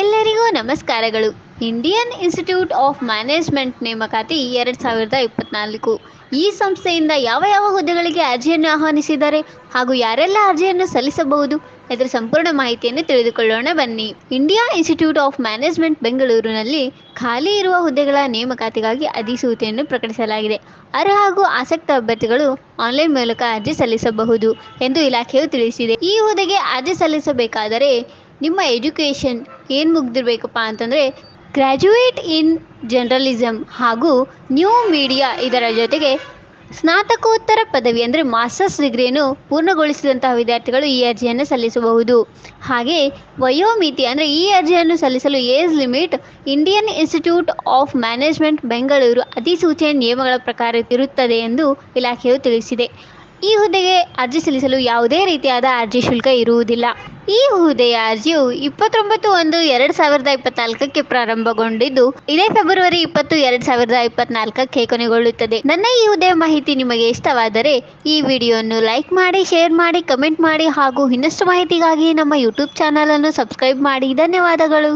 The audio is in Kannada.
ಎಲ್ಲರಿಗೂ ನಮಸ್ಕಾರಗಳು. ಇಂಡಿಯನ್ ಇನ್ಸ್ಟಿಟ್ಯೂಟ್ ಆಫ್ ಮ್ಯಾನೇಜ್ಮೆಂಟ್ ನೇಮಕಾತಿ ಎರಡು ಸಾವಿರದ ಇಪ್ಪತ್ನಾಲ್ಕು. ಈ ಸಂಸ್ಥೆಯಿಂದ ಯಾವ ಯಾವ ಹುದ್ದೆಗಳಿಗೆ ಅರ್ಜಿಯನ್ನು ಆಹ್ವಾನಿಸಿದ್ದಾರೆ ಹಾಗೂ ಯಾರೆಲ್ಲ ಅರ್ಜಿಯನ್ನು ಸಲ್ಲಿಸಬಹುದು ಇದರ ಸಂಪೂರ್ಣ ಮಾಹಿತಿಯನ್ನು ತಿಳಿದುಕೊಳ್ಳೋಣ ಬನ್ನಿ. ಇಂಡಿಯಾ ಇನ್ಸ್ಟಿಟ್ಯೂಟ್ ಆಫ್ ಮ್ಯಾನೇಜ್ಮೆಂಟ್ ಬೆಂಗಳೂರಿನಲ್ಲಿ ಖಾಲಿ ಇರುವ ಹುದ್ದೆಗಳ ನೇಮಕಾತಿಗಾಗಿ ಅಧಿಸೂಚನೆಯನ್ನು ಪ್ರಕಟಿಸಲಾಗಿದೆ. ಅರ್ಹ ಹಾಗೂ ಆಸಕ್ತ ಅಭ್ಯರ್ಥಿಗಳು ಆನ್ಲೈನ್ ಮೂಲಕ ಅರ್ಜಿ ಸಲ್ಲಿಸಬಹುದು ಎಂದು ಇಲಾಖೆಯು ತಿಳಿಸಿದೆ. ಈ ಹುದ್ದೆಗೆ ಅರ್ಜಿ ಸಲ್ಲಿಸಬೇಕಾದರೆ ನಿಮ್ಮ ಎಜುಕೇಷನ್ ಏನು ಮುಗ್ದಿರಬೇಕಪ್ಪ ಅಂತಂದರೆ ಗ್ರ್ಯಾಜುಯೇಟ್ ಇನ್ ಜರ್ನಲಿಸಮ್ ಹಾಗೂ ನ್ಯೂ ಮೀಡಿಯಾ ಇದರ ಜೊತೆಗೆ ಸ್ನಾತಕೋತ್ತರ ಪದವಿ ಅಂದರೆ ಮಾಸ್ಟರ್ಸ್ ಡಿಗ್ರಿಯನ್ನು ಪೂರ್ಣಗೊಳಿಸಿದಂತಹ ವಿದ್ಯಾರ್ಥಿಗಳು ಈ ಅರ್ಜಿಯನ್ನು ಸಲ್ಲಿಸಬಹುದು. ಹಾಗೆ ವಯೋಮಿತಿ ಅಂದರೆ ಈ ಅರ್ಜಿಯನ್ನು ಸಲ್ಲಿಸಲು age limit Indian institute of management Bengaluru ಅಧಿಸೂಚನೆ ನಿಯಮಗಳ ಪ್ರಕಾರ ಇರುತ್ತದೆ ಎಂದು ಇಲಾಖೆಯು ತಿಳಿಸಿದೆ. ಈ ಹುದ್ದೆಗೆ ಅರ್ಜಿ ಸಲ್ಲಿಸಲು ಯಾವುದೇ ರೀತಿಯಾದ ಅರ್ಜಿ ಶುಲ್ಕ ಇರುವುದಿಲ್ಲ. ಈ ಹುದ್ದೆಯ ಅರ್ಜಿಯು ಇಪ್ಪತ್ತೊಂಬತ್ತು ಒಂದು ಎರಡು ಸಾವಿರದ ಇಪ್ಪತ್ನಾಲ್ಕಕ್ಕೆ ಪ್ರಾರಂಭಗೊಂಡಿದ್ದು, ಇದೇ ಫೆಬ್ರವರಿ ಇಪ್ಪತ್ತು ಎರಡು ಸಾವಿರದ ಇಪ್ಪತ್ನಾಲ್ಕಕ್ಕೆ ಕೊನೆಗೊಳ್ಳುತ್ತದೆ. ನನ್ನ ಈ ಹುದ್ದೆಯ ಮಾಹಿತಿ ನಿಮಗೆ ಇಷ್ಟವಾದರೆ ಈ ವಿಡಿಯೋವನ್ನು ಲೈಕ್ ಮಾಡಿ, ಶೇರ್ ಮಾಡಿ, ಕಮೆಂಟ್ ಮಾಡಿ ಹಾಗೂ ಇನ್ನಷ್ಟು ಮಾಹಿತಿಗಾಗಿ ನಮ್ಮ ಯೂಟ್ಯೂಬ್ ಚಾನಲನ್ನು ಸಬ್ಸ್ಕ್ರೈಬ್ ಮಾಡಿ. ಧನ್ಯವಾದಗಳು.